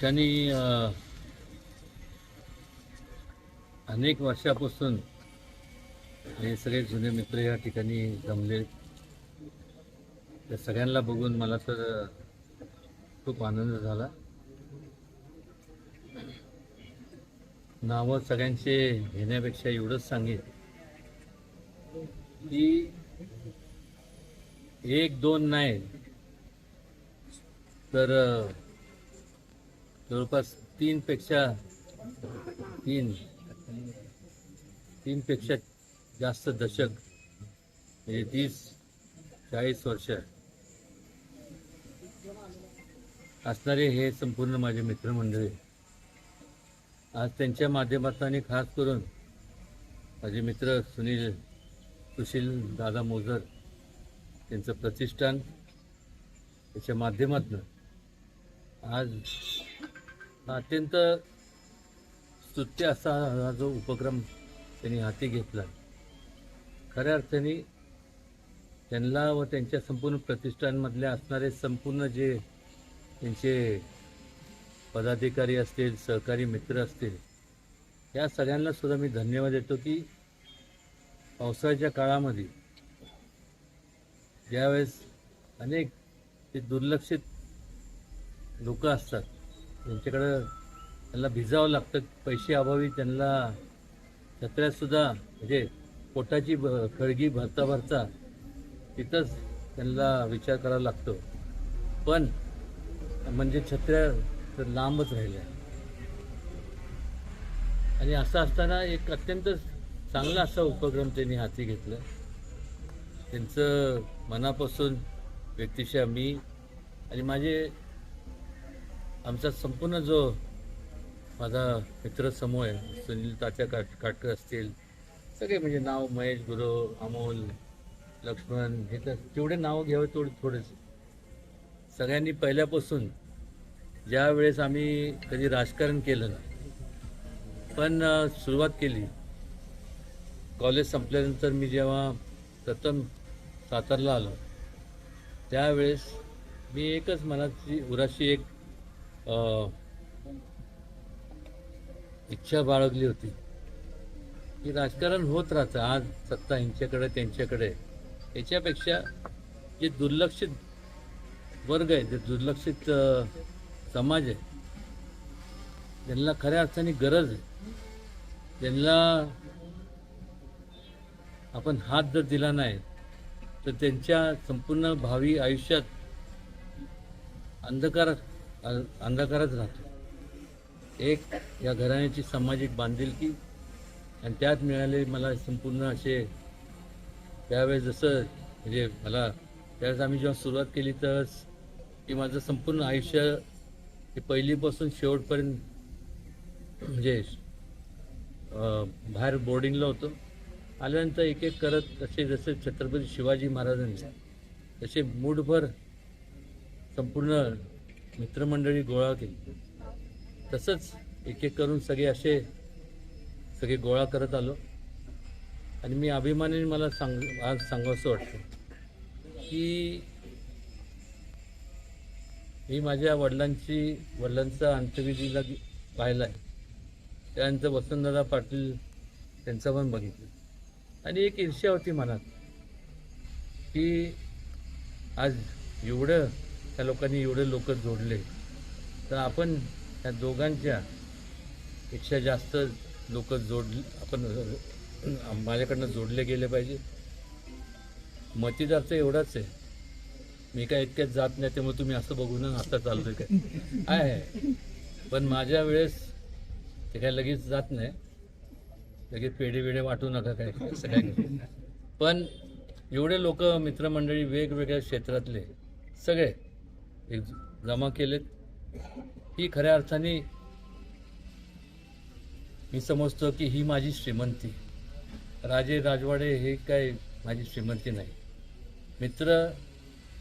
ठिकाणी अनेक वर्षापासून हे सगळे जुने मित्र या ठिकाणी जमले. त्या सगळ्यांना बघून मला तर खूप आनंद झाला. नावं सगळ्यांचे घेण्यापेक्षा एवढंच सांगेन की एक दोन नाही तर जवळपास तीनपेक्षा तीन तीनपेक्षा जास्त दशक म्हणजे तीस चाळीस वर्ष असणारे हे संपूर्ण माझे मित्रमंडळी. आज त्यांच्या माध्यमातून आणि खास करून माझे मित्र सुनील सुशील दादा मोजर त्यांचं प्रतिष्ठान त्याच्या माध्यमातून आज अत्यंत स्तुत्य असा हा जो उपक्रम त्यांनी हाती घेतला. खऱ्या अर्थाने त्यांना व त्यांच्या संपूर्ण प्रतिष्ठानमधल्या असणारे संपूर्ण जे त्यांचे पदाधिकारी असतील सहकारी मित्र असतील या सगळ्यांना सुद्धा मी धन्यवाद देतो की पावसाळ्याच्या काळामध्ये ज्यावेळेस अनेक ते दुर्लक्षित लोक असतात त्यांच्याकडं त्यांना भिजावं लागतं पैसे अभावी त्यांना छत्र्यातसुद्धा म्हणजे पोटाची ब खळगी भरता भरता तिथंच त्यांना विचार करावा लागतो. पण म्हणजे छत्र्या तर लांबच राहिल्या. आणि असं असताना एक अत्यंत चांगला असा उपक्रम त्यांनी हाती घेतला. त्यांचं मनापासून व्यक्तिशः मी आणि माझे आमचा संपूर्ण जो माझा मित्रसमूह आहे सुनील तात्या काट काटकर असतील सगळे म्हणजे नाव महेश गुरु अमोल लक्ष्मण हे तर जेवढे नावं घ्यावे तेवढे थोडेच सगळ्यांनी पहिल्यापासून ज्या वेळेस आम्ही कधी राजकारण केलं ना पण सुरुवात केली. कॉलेज संपल्यानंतर मी जेव्हा प्रथम सातारला आलो त्यावेळेस मी एकच मनाची उराशी एक इच्छा बाळगली होती. की राजकारण होत राहतं. आज सत्ता यांच्याकडे त्यांच्याकडे. याच्यापेक्षा जे दुर्लक्षित वर्ग आहे जे दुर्लक्षित समाज आहे ज्यांना खऱ्या अर्थाने गरज आहे. ज्यांना आपण हात जर दिला नाही तर त्यांच्या संपूर्ण भावी आयुष्यात अंधकार अ- अंधकारच राहतो. एक या घराण्याची सामाजिक बांधिलकी आणि त्यात मिळाले मला संपूर्ण असे त्यावेळेस जसं म्हणजे मला त्यावेळेस आम्ही जेव्हा सुरुवात केली तर की माझं संपूर्ण आयुष्य हे पहिलीपासून शेवटपर्यंत म्हणजे बाहेर बोर्डिंगला होतो. आल्यानंतर एक एक करत असे जसे छत्रपती शिवाजी महाराजांनी तसे मूठभर संपूर्ण मित्रमंडळी गोळा केली. तसंच एक एक करून सगळे असे सगळे गोळा करत आलो. आणि मी अभिमानाने मला सांग आज सांगावंसं वाटतं की मी माझ्या वडिलांची वडिलांचा अंत्यविधीला पाहिला आहे. त्यानंतर वसंतदादा पाटील त्यांचं पण बघितलं. आणि एक ईर्ष्या होती मनात की आज एवढं त्या लोकांनी एवढे लोक जोडले. तर आपण त्या दोघांच्या पेक्षा जास्त लोक जोड आपण माझ्याकडनं जोडले गेले पाहिजे. मतीदार तर एवढाच आहे. मी काय इतक्यात जात नाही त्यामुळे तुम्ही असं बघून आता चालतोय काय? आहे पण माझ्या वेळेस ते काय लगेच जात नाही. लगेच पेढे वेढे वाटू नका काय असं काय नाही. पण एवढे लोक मित्रमंडळी वेगवेगळ्या क्षेत्रातले सगळे एक जमा केलेत. ही खऱ्या अर्थाने मी समजतो की ही माझी श्रीमंती. राजे राजवाडे हे काय माझी श्रीमंती नाही. मित्र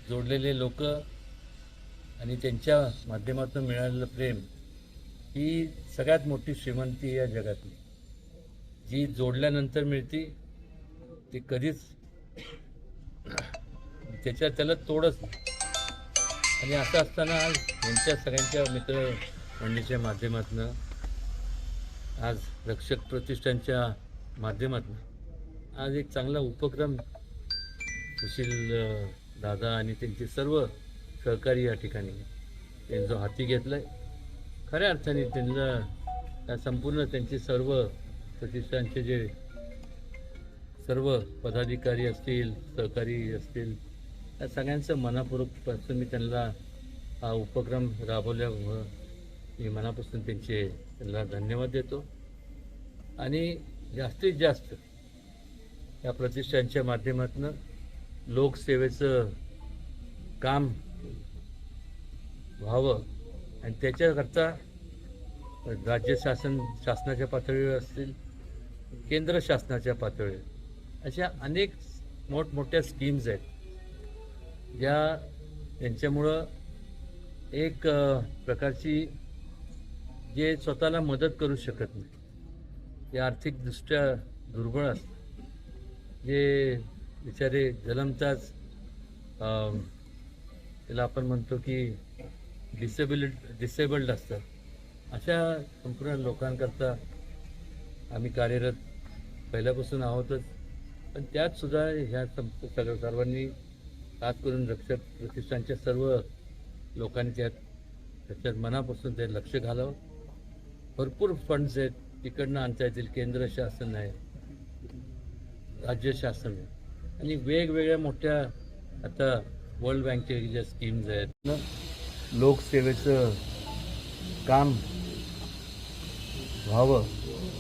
जोडलेले लोक आणि त्यांच्या माध्यमातून मिळालेलं प्रेम ही सगळ्यात मोठी श्रीमंती या जगातली. जी जोडल्यानंतर मिळती ती कधीच त्याच्या त्याला तोडच नाही. आणि असं असताना आज यांच्या सगळ्यांच्या मित्र मंडळीच्या माध्यमातून आज रक्षक प्रतिष्ठानच्या माध्यमातून आज एक चांगला उपक्रम सुशील दादा आणि त्यांचे सर्व सहकारी या ठिकाणी त्यांनी जो हाती घेतला आहे खऱ्या अर्थाने त्यांना त्या संपूर्ण त्यांचे सर्व प्रतिष्ठानचे जे सर्व पदाधिकारी असतील सहकारी असतील या सगळ्यांचं मनापूर्वकपासून मी. त्यांना हा उपक्रम राबवल्यामुळं मी मनापासून त्यांचे त्यांना धन्यवाद देतो. आणि जास्तीत जास्त या प्रतिष्ठानच्या माध्यमातून लोकसेवेचं काम व्हावं आणि त्याच्याकरता राज्य शासन शासनाच्या पातळीवर असतील केंद्र शासनाच्या पातळीवर अशा अनेक मोठमोठ्या स्कीम्स आहेत. ज्या यांच्यामुळं एक प्रकारची जे स्वतःला मदत करू शकत नाही जे आर्थिकदृष्ट्या दुर्बळ असतात जे बिचारे जन्मताच त्याला आपण म्हणतो की डिसेबिलिट डिसेबल्ड असतात. अशा संपूर्ण लोकांकरता आम्ही कार्यरत पहिल्यापासून आहोतच. पण त्यातसुद्धा ह्या सं सर्वांनी खास करून रक्षक प्रतिष्ठानच्या सर्व लोकांनी त्यात त्याच्यात मनापासून ते लक्ष घालावं. भरपूर फंड्स आहेत. तिकडनं आणता येतील. केंद्र शासन आहे. राज्य शासन आहे. आणि वेगवेगळ्या मोठ्या आता वर्ल्ड बँकेच्या ज्या स्कीम्स आहेत लोकसेवेचं काम व्हावं.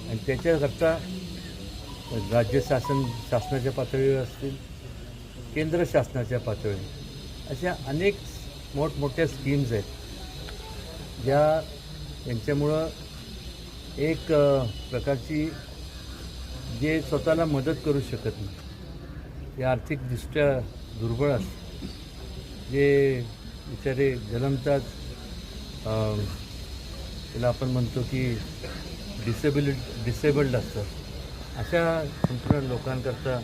आणि त्याच्याकरता राज्य शासन शासनाच्या पातळीवर असतील केंद्र शासनाच्या पातळीवर. अशा अनेक मोठमोठ्या स्कीम्स आहेत. ज्या यांच्यामुळं एक प्रकारची जे स्वतःला मदत करू शकत नाही जे आर्थिकदृष्ट्या दुर्बळ असतात जे बिचारे जन्मताच त्याला आपण म्हणतो की डिसेबिलि डिसेबल्ड असतात. अशा संपूर्ण लोकांकरता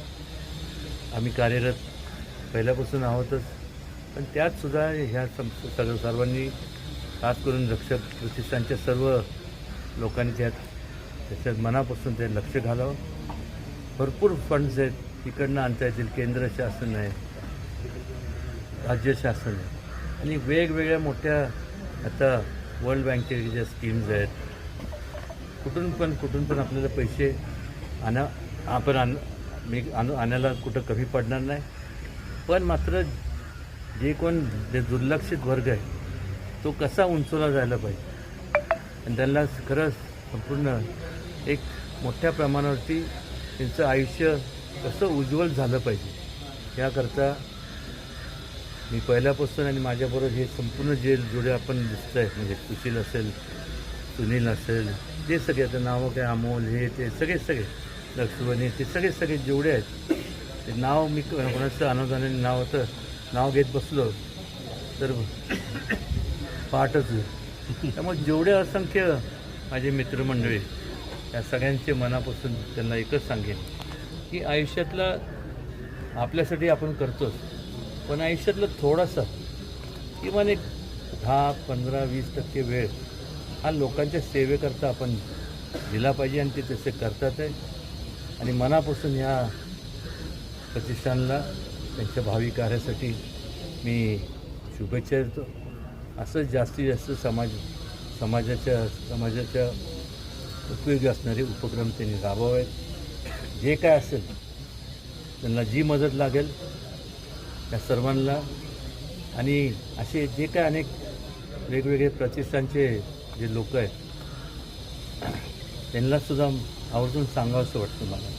आम्ही कार्यरत पहिल्यापासून आहोतच. पण त्यातसुद्धा ह्या सं सर्वांनी खास करून रक्षक प्रतिष्ठानच्या सर्व लोकांनी त्यात त्याच्यात मनापासून ते लक्ष घालावं. भरपूर फंड्स आहेत. तिकडनं आणता येतील. केंद्र शासन आहे. राज्य शासन आहे. आणि वेगवेगळ्या मोठ्या आता वर्ल्ड बँकेच्या ज्या स्कीम्स आहेत कुठून पण कुठून पण आपल्याला पैसे आणा आपण आण मी आणू आणायला कुठं कमी पडणार नाही. पण मात्र जे कोण जे दुर्लक्षित वर्ग आहे तो कसा उंचवला जायला पाहिजे? आणि त्यांना खरंच संपूर्ण एक मोठ्या प्रमाणावरती त्यांचं आयुष्य कसं उज्ज्वल झालं पाहिजे याकरता मी पहिल्यापासून आणि माझ्याबरोबर हे संपूर्ण जे जुडे आपण दिसत आहे म्हणजे सुशील असेल सुनील असेल जे सगळे आता नावं काय अमोल हे ते सगळे सगळे लक्ष्मणी ते सगळे सगळे जेवढे आहेत ते नाव मी कोणाचं अनुदानाने नाव होतं नाव घेत बसलो. तर पाठच. त्यामुळे जेवढे असंख्य माझे मित्रमंडळी या सगळ्यांचे मनापासून त्यांना एकच सांगेन की आयुष्यातला आपल्यासाठी आपण करतोच पण आयुष्यातलं थोडासा किमान एक दहा पंधरा वीस टक्के वेळ हा लोकांच्या सेवेकरता आपण दिला पाहिजे आणि ते तसे करतात आहे. आणि मनापासून ह्या प्रतिष्ठानला त्यांच्या भावी कार्यासाठी मी शुभेच्छा देतो. असंच जास्तीत जास्त समाज समाजाच्या समाजाच्या उपयोगी असणारे उपक्रम त्यांनी राबवावेत. जे काय असेल त्यांना जी मदत लागेल त्या सर्वांना आणि असे जे काय अनेक वेगवेगळे प्रतिष्ठानचे जे लोक आहेत त्यांनासुद्धा आवर्जून सांगावंसं वाटतं मला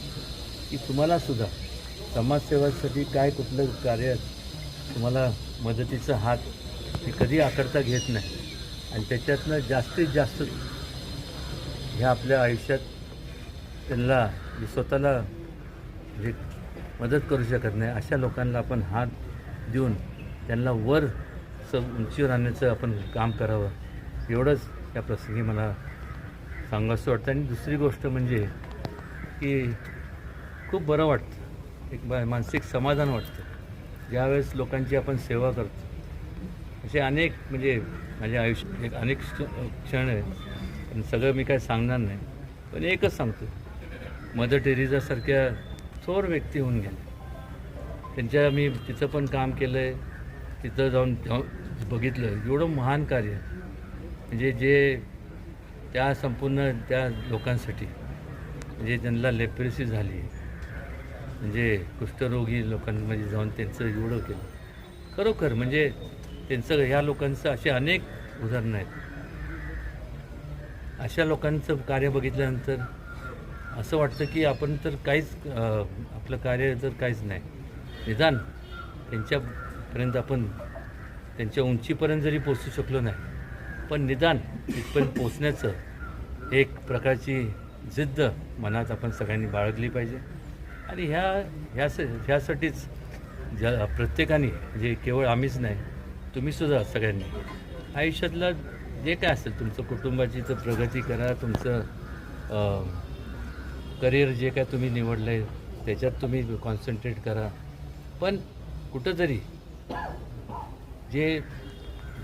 की तुम्हालासुद्धा समाजसेवासाठी काय कुठलं कार्य तुम्हाला मदतीचा हात ते कधी आकडता घेत नाही. आणि त्याच्यातनं जास्तीत जास्त ह्या आपल्या आयुष्यात त्यांना स्वतःला जे मदत करू शकत नाही. अशा लोकांना आपण हात देऊन त्यांना वर स उंचीवर आणण्याचं आपण काम करावं. एवढंच या प्रसंगी मला सांगावंसं वाटतं. आणि दुसरी गोष्ट म्हणजे की खूप बरं वाटतं. एक मानसिक समाधान वाटतं. ज्यावेळेस लोकांची आपण सेवा करतो. असे अनेक म्हणजे माझ्या आयुष्यात एक अनेक क्षण आहेत. पण सगळं मी काय सांगणार नाही. पण एकच सांगतो. मदर टेरिजासारख्या थोर व्यक्ती होऊन गेल्या त्यांच्या मी तिचं पण काम केलं आहे तिथं जाऊन बघितलं. एवढं महान कार्य म्हणजे जे त्या संपूर्ण त्या लोकांसाठी म्हणजे त्यांना लेप्रेसी झाली म्हणजे कुष्ठरोगी लोकांमध्ये जाऊन त्यांचं एवढं केलं. खरोखर म्हणजे त्यांचं ह्या लोकांचं असे अनेक उदाहरणं आहेत. अशा लोकांचं कार्य बघितल्यानंतर असं वाटतं की आपण तर काहीच आपलं कार्य तर काहीच नाही. निदान त्यांच्यापर्यंत आपण त्यांच्या उंचीपर्यंत जरी पोचू शकलो नाही पण निदान इथपर्यंत पोचण्याचं एक प्रकारची जिद्द मनात आपण सगळ्यांनी बाळगली पाहिजे. आणि ह्या ह्या ह्यासाठीच ज्या प्रत्येकाने म्हणजे केवळ आम्हीच नाही तुम्हीसुद्धा सगळ्यांनी आयुष्यातलं जे काय असेल तुमचं कुटुंबाची तर प्रगती करा तुमचं करिअर जे काय तुम्ही निवडलं आहे त्याच्यात तुम्ही कॉन्सन्ट्रेट करा. पण कुठंतरी जे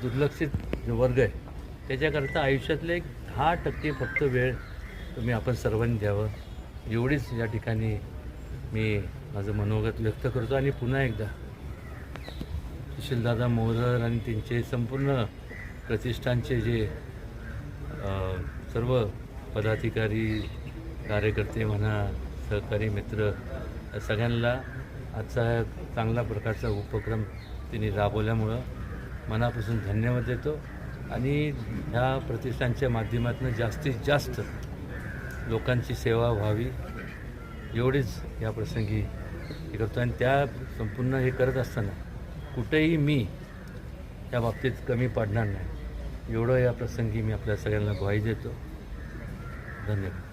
दुर्लक्षित जो वर्ग आहे त्याच्याकरता आयुष्यातले एक दहा टक्के फक्त वेळ तुम्ही आपण सर्वांनी द्यावं. एवढीच या ठिकाणी मी माझं मनोगत व्यक्त करतो आणि पुन्हा एकदा सुशीलदादा मोहर आणि त्यांचे संपूर्ण प्रतिष्ठानचे जे सर्व पदाधिकारी कार्यकर्ते म्हणा सहकारी मित्र सगळ्यांना आजचा चांगला प्रकारचा उपक्रम त्यांनी राबवल्यामुळं मनापासून धन्यवाद देतो आणि ह्या प्रतिष्ठानच्या माध्यमातून जास्तीत जास्त लोकांची सेवा व्हावी. एवढीच या प्रसंगी हे करतो. आणि त्या संपूर्ण हे करत असताना कुठेही मी या बाबतीत कमी पडणार नाही. एवढं या प्रसंगी मी आपल्या सगळ्यांना ग्वाही देतो. धन्यवाद.